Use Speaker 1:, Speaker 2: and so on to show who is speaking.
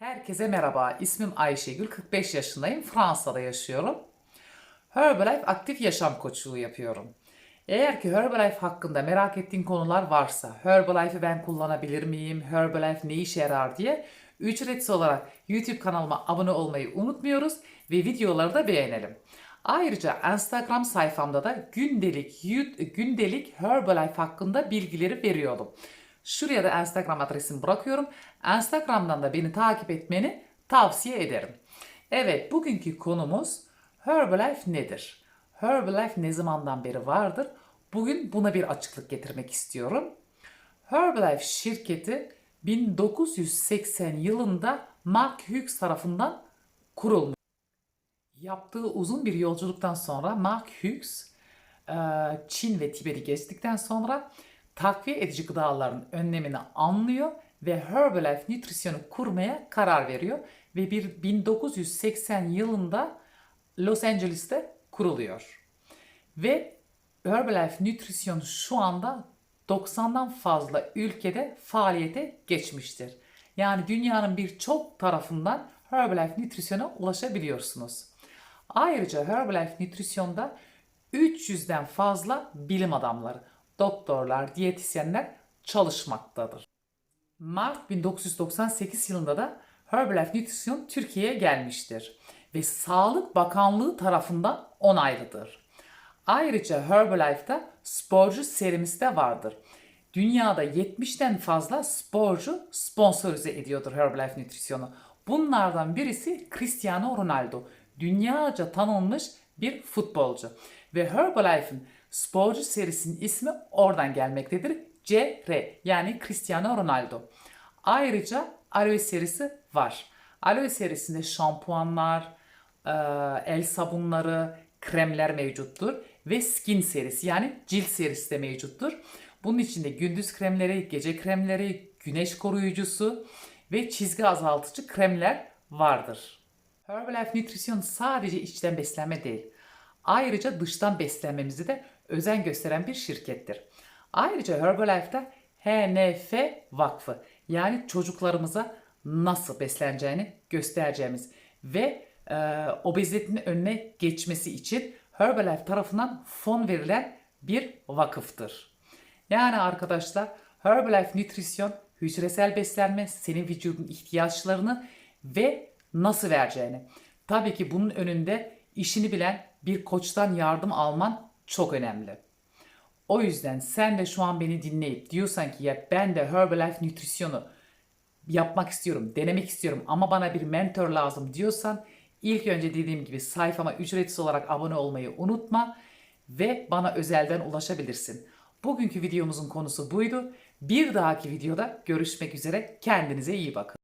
Speaker 1: Herkese merhaba. İsmim Ayşegül. 45 yaşındayım. Fransa'da yaşıyorum. Herbalife aktif yaşam koçluğu yapıyorum. Eğer ki Herbalife hakkında merak ettiğin konular varsa, Herbalife'ı ben kullanabilir miyim, Herbalife ne işe yarar diye ücretsiz olarak YouTube kanalıma abone olmayı unutmuyoruz ve videoları da beğenelim. Ayrıca Instagram sayfamda da gündelik gündelik Herbalife hakkında bilgileri veriyorum. Şuraya da Instagram adresimi bırakıyorum. Instagram'dan da beni takip etmeni tavsiye ederim. Evet, bugünkü konumuz Herbalife nedir? Herbalife ne zamandan beri vardır? Bugün buna bir açıklık getirmek istiyorum. Herbalife şirketi 1980 yılında Mark Hughes tarafından kurulmuş. Yaptığı uzun bir yolculuktan sonra Mark Hughes Çin ve Tibet'i geçtikten sonra takviye edici gıdaların önlemini anlıyor ve Herbalife Nutrition'u kurmaya karar veriyor ve bir 1980 yılında Los Angeles'te kuruluyor. Ve Herbalife Nutrition şu anda 90'dan fazla ülkede faaliyete geçmiştir. Yani dünyanın birçok tarafından Herbalife Nutrition'a ulaşabiliyorsunuz. Ayrıca Herbalife Nutrition'da 300'den fazla bilim adamları, doktorlar, diyetisyenler çalışmaktadır. Mart 1998 yılında da Herbalife Nutrition Türkiye'ye gelmiştir ve Sağlık Bakanlığı tarafından onaylıdır. Ayrıca Herbalife'da sporcu serimiz de vardır. Dünyada 70'ten fazla sporcu sponsorize ediyordur Herbalife Nutrition'u. Bunlardan birisi Cristiano Ronaldo. Dünyaca tanınmış bir futbolcu. Ve Herbalife'in sporcu serisinin ismi oradan gelmektedir. CR yani Cristiano Ronaldo. Ayrıca aloe serisi var. Aloe serisinde şampuanlar, e, el sabunları, kremler mevcuttur. Ve skin serisi yani cilt serisi de mevcuttur. Bunun içinde gündüz kremleri, gece kremleri, güneş koruyucusu ve çizgi azaltıcı kremler vardır. Herbalife Nutrition sadece içten beslenme değil. Ayrıca dıştan beslenmemizi de özen gösteren bir şirkettir. Ayrıca Herbalife'da HNF Vakfı yani çocuklarımıza nasıl besleneceğini göstereceğimiz ve e, obezitenin önüne geçmesi için Herbalife tarafından fon verilen bir vakıftır. Yani arkadaşlar Herbalife Nutrition hücresel beslenme senin vücudun ihtiyaçlarını ve nasıl vereceğini. Tabii ki bunun önünde işini bilen bir koçtan yardım alman çok önemli. O yüzden sen de şu an beni dinleyip diyorsan ki ya ben de Herbalife Nutrition'u yapmak istiyorum, denemek istiyorum ama bana bir mentor lazım diyorsan ilk önce dediğim gibi sayfama ücretsiz olarak abone olmayı unutma ve bana özelden ulaşabilirsin. Bugünkü videomuzun konusu buydu. Bir dahaki videoda görüşmek üzere. Kendinize iyi bakın.